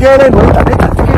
Yo le he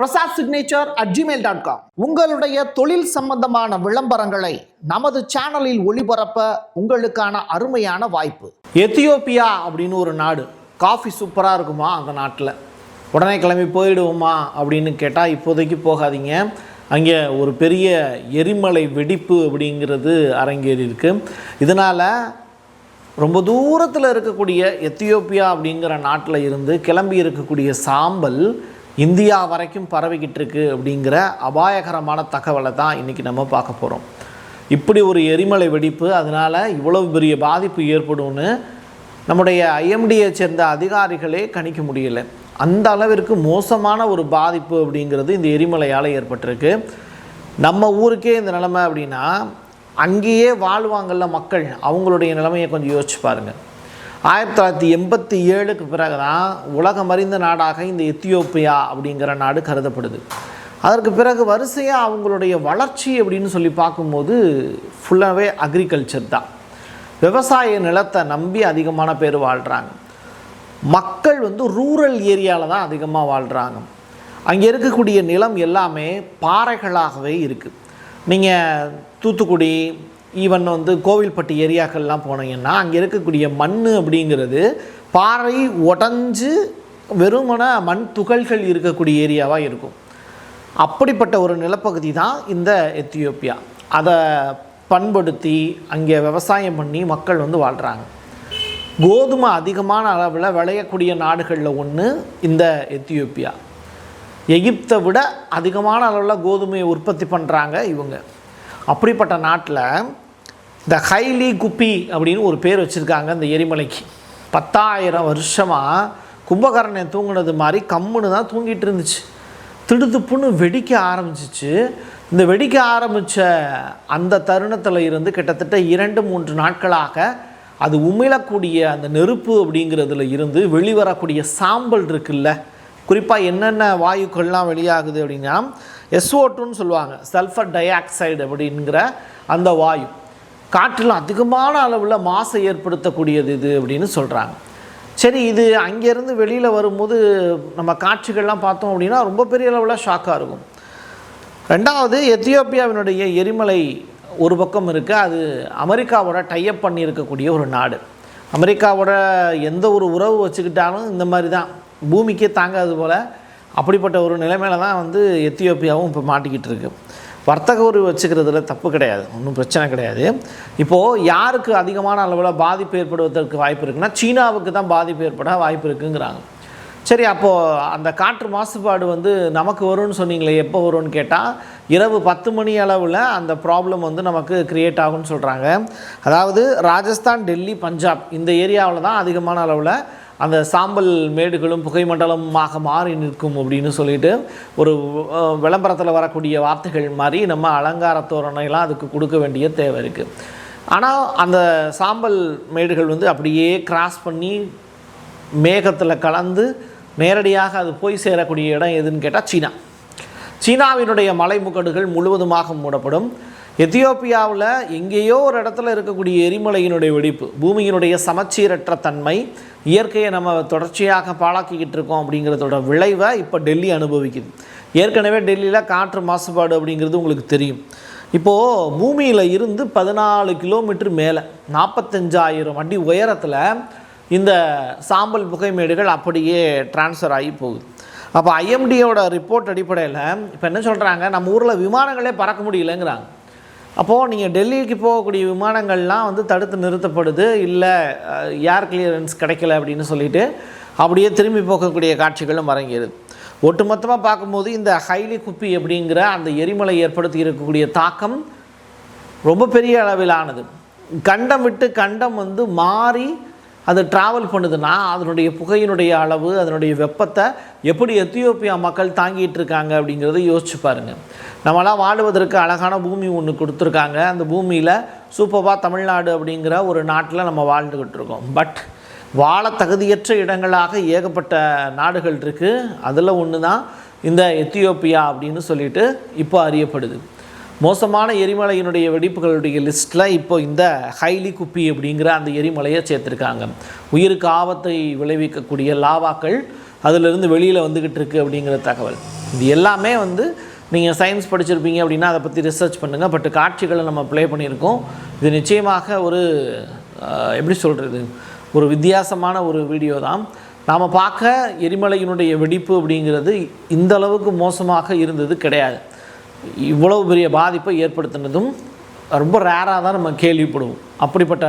Prasad signature at Gmail dot com உங்களுடைய தொழில் சம்பந்தமான விளம்பரங்களை நமது சேனலில் ஒளிபரப்ப உங்களுக்கான அருமையான வாய்ப்பு. எத்தியோப்பியா அப்படின்னு ஒரு நாடு. காஃபி சூப்பராக இருக்குமா அந்த நாட்டில்? உடனே கிளம்பி போயிடுவோமா அப்படின்னு கேட்டால் இப்போதைக்கு போகாதீங்க. அங்கே ஒரு பெரிய எரிமலை வெடிப்பு அப்படிங்கிறது அரங்கேறி இருக்கு. இதனால் ரொம்ப தூரத்தில் இருக்கக்கூடிய எத்தியோப்பியா அப்படிங்கிற நாட்டில் இருந்து கிளம்பி இருக்கக்கூடிய சாம்பல் இந்தியா வரைக்கும் பரவிக்கிட்டு இருக்கு அப்படிங்கிற அபாயகரமான தகவலை தான் இன்றைக்கி நம்ம பார்க்க போகிறோம் இப்படி ஒரு எரிமலை வெடிப்பு அதனால் இவ்வளவு பெரிய பாதிப்பு ஏற்படும்னு நம்முடைய ஐஎம்டியை சேர்ந்த அதிகாரிகளே கணிக்க முடியல. அந்த அளவிற்கு மோசமான ஒரு பாதிப்பு அப்படிங்கிறது இந்த எரிமலையால் ஏற்பட்டிருக்கு. நம்ம ஊருக்கே இந்த நிலைமை அப்படின்னா அங்கேயே வாழ்வாங்கல்ல மக்கள் அவங்களுடைய நிலைமையை கொஞ்சம் யோசிச்சு பாருங்கள் ஆயிரத்தி தொள்ளாயிரத்தி எண்பத்தி ஏழுக்கு பிறகு தான் உலகம் அறிந்த நாடாக இந்த எத்தியோப்பியா அப்படிங்கிற நாடு கருதப்படுது. அதற்கு பிறகு வரிசையாக அவங்களுடைய வளர்ச்சி அப்படின்னு சொல்லி பார்க்கும்போது ஃபுல்லாகவே அக்ரிகல்ச்சர் தான். விவசாய நிலத்தை நம்பி அதிகமான பேர் வாழ்கிறாங்க மக்கள் வந்து ரூரல் ஏரியாவில் தான் அதிகமாக வாழ்கிறாங்க அங்கே இருக்கக்கூடிய நிலம் எல்லாமே பாறைகளாகவே இருக்குது நீங்கள் தூத்துக்குடி ஈவன் வந்து கோவில்பட்டி ஏரியாக்கள்லாம் போனீங்கன்னா அங்கே இருக்கக்கூடிய மண் அப்படிங்கிறது பாறை உடஞ்சு வெறுமன மண் துகள்கள் இருக்கக்கூடிய ஏரியாவாக இருக்கும். அப்படிப்பட்ட ஒரு நிலப்பகுதி தான் இந்த எத்தியோப்பியா. அதை பண்படுத்தி அங்கே விவசாயம் பண்ணி மக்கள் வந்து வாழ்கிறாங்க கோதுமை அதிகமான அளவில் விளையக்கூடிய நாடுகளில் ஒன்று இந்த எத்தியோப்பியா. எகிப்தை விட அதிகமான அளவில் கோதுமையை உற்பத்தி பண்ணுறாங்க இவங்க. அப்படிப்பட்ட நாட்டில் இந்த ஹைலி குப்பி அப்படின்னு ஒரு பேர் வச்சுருக்காங்க இந்த எரிமலைக்கு. பத்தாயிரம் வருஷமாக கும்பகரணை தூங்குனது மாதிரி கம்முன்னு தான் தூங்கிட்டு இருந்துச்சு. திடுதுப்புன்னு வெடிக்க ஆரம்பிச்சிச்சு. இந்த வெடிக்க ஆரம்பித்த அந்த தருணத்தில் இருந்து கிட்டத்தட்ட இரண்டு மூன்று நாட்களாக அது உமிழக்கூடிய அந்த நெருப்பு அப்படிங்கிறதுல இருந்து வெளிவரக்கூடிய சாம்பல் இருக்குல்ல. குறிப்பாக என்னென்ன வாயுக்கள்லாம் வெளியாகுது அப்படின்னா எஸ்ஓட்டுன்னு சொல்லுவாங்க. சல்ஃபர் டை ஆக்சைடு அப்படிங்கிற அந்த வாயு. காற்றில் அதிகமான அளவில் மாசை ஏற்படுத்தக்கூடியது இது அப்படின்னு சொல்கிறாங்க சரி இது அங்கேருந்து வெளியில் வரும்போது நம்ம காட்சிகள்லாம் பார்த்தோம் அப்படின்னா ரொம்ப பெரிய அளவில் ஷாக்காக இருக்கும். ரெண்டாவது எத்தியோப்பியாவினுடைய எரிமலை ஒரு பக்கம் இருக்குது அது அமெரிக்காவோட டைப் பண்ணியிருக்கக்கூடிய ஒரு நாடு. அமெரிக்காவோட எந்த ஒரு உறவு வச்சுக்கிட்டாலும் இந்த மாதிரி தான். பூமிக்கே தாங்காது போல். அப்படிப்பட்ட ஒரு நிலைமையில தான் வந்து எத்தியோப்பியாவும் இப்போ மாட்டிக்கிட்டு இருக்குது வர்த்தக உறவு வச்சுக்கிறதுல தப்பு கிடையாது. ஒன்றும் பிரச்சனை கிடையாது. இப்போது யாருக்கு அதிகமான அளவில் பாதிப்பு ஏற்படுவதற்கு வாய்ப்பு இருக்குன்னா சீனாவுக்கு தான் பாதிப்பு ஏற்பட வாய்ப்பு இருக்குங்கிறாங்க. சரி அப்போது அந்த காற்று மாசுபாடு வந்து நமக்கு வரும்னு சொன்னீங்களே எப்போ வரும்னு கேட்டால் இரவு பத்து மணி அளவில் அந்த ப்ராப்ளம் வந்து நமக்கு க்ரியேட் ஆகும்னு சொல்கிறாங்க அதாவது ராஜஸ்தான் டெல்லி பஞ்சாப் இந்த ஏரியாவில் தான் அதிகமான அளவில் அந்த சாம்பல் மேடுகளும் புகைமண்டலமாக மாறி நிற்கும் அப்படின்னு சொல்லிட்டு ஒரு விளம்பரத்தில் வரக்கூடிய வார்த்தைகள் மாதிரி நம்ம அலங்கார அதுக்கு கொடுக்க வேண்டிய தேவை இருக்குது ஆனால் அந்த சாம்பல் மேடுகள் வந்து அப்படியே கிராஸ் பண்ணி மேகத்தில் கலந்து நேரடியாக அது போய் சேரக்கூடிய இடம் எதுன்னு கேட்டால் சீனா. சீனாவினுடைய மலைமுகடுகள் முழுவதுமாக மூடப்படும். எத்தியோப்பியாவில் எங்கேயோ ஒரு இடத்துல இருக்கக்கூடிய எரிமலையினுடைய வெடிப்பு பூமியினுடைய சமச்சீரற்ற தன்மை இயற்கையை நம்ம தொடர்ச்சியாக பாழாக்கிக்கிட்டு இருக்கோம் அப்படிங்கிறதோட விளைவை இப்போ டெல்லி அனுபவிக்குது. ஏற்கனவே டெல்லியில் காற்று மாசுபாடு அப்படிங்கிறது உங்களுக்கு தெரியும். இப்போது பூமியில் இருந்து பதினாலு கிலோமீட்டர் மேலே நாற்பத்தஞ்சாயிரம் அடி உயரத்தில் இந்த சாம்பல் புகைமேடுகள் அப்படியே ட்ரான்ஸ்ஃபர் ஆகி போகுது. அப்போ ஐஎம்டியோட ரிப்போர்ட் அடிப்படையில் இப்போ என்ன சொல்கிறாங்க நம்ம ஊரில் விமானங்களே பறக்க முடியலங்கிறாங்க. அப்போது நீங்கள் டெல்லிக்கு போகக்கூடிய விமானங்கள்லாம் வந்து தடுத்து நிறுத்தப்படுது. இல்லை ஏர் கிளியரன்ஸ் கிடைக்கல அப்படின்னு சொல்லிட்டு அப்படியே திரும்பி போகக்கூடிய காட்சிகளும் அரங்கேறுது. ஒட்டுமொத்தமாக பார்க்கும்போது இந்த ஹைலி குப்பி அப்படிங்கிற அந்த எரிமலை ஏற்படுத்தி இருக்கக்கூடிய தாக்கம் ரொம்ப பெரிய அளவிலானது. கண்டம் விட்டு கண்டம் வந்து மாறி அது ட்ராவல் பண்ணுதுன்னா அதனுடைய புகையினுடைய அளவு அதனுடைய வெப்பத்தை எப்படி எத்தியோப்பியா மக்கள் தாங்கிட்டு இருக்காங்க அப்படிங்கிறத யோசிச்சு பாருங்கள் நம்மளாம் வாழ்வதற்கு அழகான பூமி ஒன்று கொடுத்துருக்காங்க. அந்த பூமியில் சூப்பராக தமிழ்நாடு அப்படிங்கிற ஒரு நாட்டில் நம்ம வாழ்ந்துக்கிட்டு இருக்கோம். பட் வாழ தகுதியற்ற இடங்களாக ஏகப்பட்ட நாடுகள் இருக்குது அதில் ஒன்று தான் இந்த எத்தியோப்பியா அப்படின்னு சொல்லிட்டு இப்போ அறியப்படுது. மோசமான எரிமலையினுடைய வெடிப்புகளுடைய லிஸ்ட்டில் இப்போ இந்த ஹைலி குப்பி அப்படிங்கிற அந்த எரிமலையை சேர்த்துருக்காங்க. உயிருக்கு ஆபத்தை விளைவிக்கக்கூடிய லாவாக்கள் அதிலிருந்து வெளியில் வந்துக்கிட்டு இருக்குது அப்படிங்கிற தகவல். இது எல்லாமே வந்து நீங்கள் சயின்ஸ் படிச்சிருப்பீங்க அப்படின்னா அதை பற்றி ரிசர்ச் பண்ணுங்கள் பட் காட்சிகளை நம்ம ப்ளே பண்ணியிருக்கோம். இது நிச்சயமாக ஒரு எப்படி சொல்கிறது ஒரு வித்தியாசமான ஒரு வீடியோ தான். நாம் பார்க்க எரிமலையினுடைய வெடிப்பு அப்படிங்கிறது இந்த அளவுக்கு மோசமாக இருந்தது கிடையாது. இவ்வளவு பெரிய பாதிப்பை ஏற்படுத்தினதும் ரொம்ப ரேராக தான் நம்ம கேள்விப்படுவோம். அப்படிப்பட்ட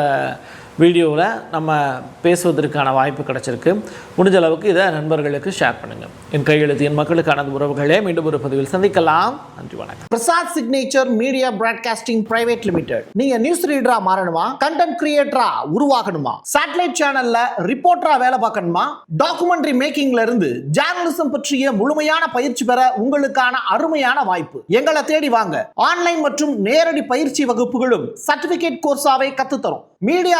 வீடியோவில் நம்ம பேசுவதற்கான வாய்ப்பு கிடச்சிருக்கு. முடிஞ்ச அளவுக்கு இதை நண்பர்களுக்கு ஷேர் பண்ணுங்கள் என் கையெழுத்து என் மக்களுக்கான உறவுகளே. மீண்டும் ஒரு பதிவில் சந்திக்கலாம். நன்றி வணக்கம். Prasad signature media broadcasting private limited நீங்கள் நியூஸ் ரீடராக மாறணுமா? கண்டென்ட் கிரியேட்டரா உருவாகணுமா? சேட்டலைட் சேனல்ல ரிப்போர்ட்டரா வேலை பார்க்கணுமா? டாக்குமெண்ட்ரி மேக்கிங்ல இருந்து ஜேர்னலிசம் பற்றிய முழுமையான பயிற்சி பெற உங்களுக்கான அருமையான வாய்ப்பு. எங்களை தேடி வாங்க. ஆன்லைன் மற்றும் நேரடி பயிற்சி வகுப்புகளும் சர்டிபிகேட் கோர்ஸாவே கத்துத்தரும். மீடியா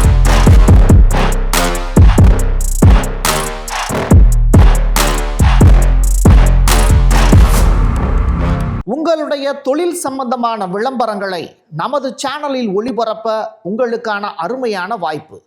உங்களுடைய தொழில் சம்பந்தமான விளம்பரங்களை நமது சேனலில் ஒளிபரப்ப உங்களுக்கான அருமையான வாய்ப்பு.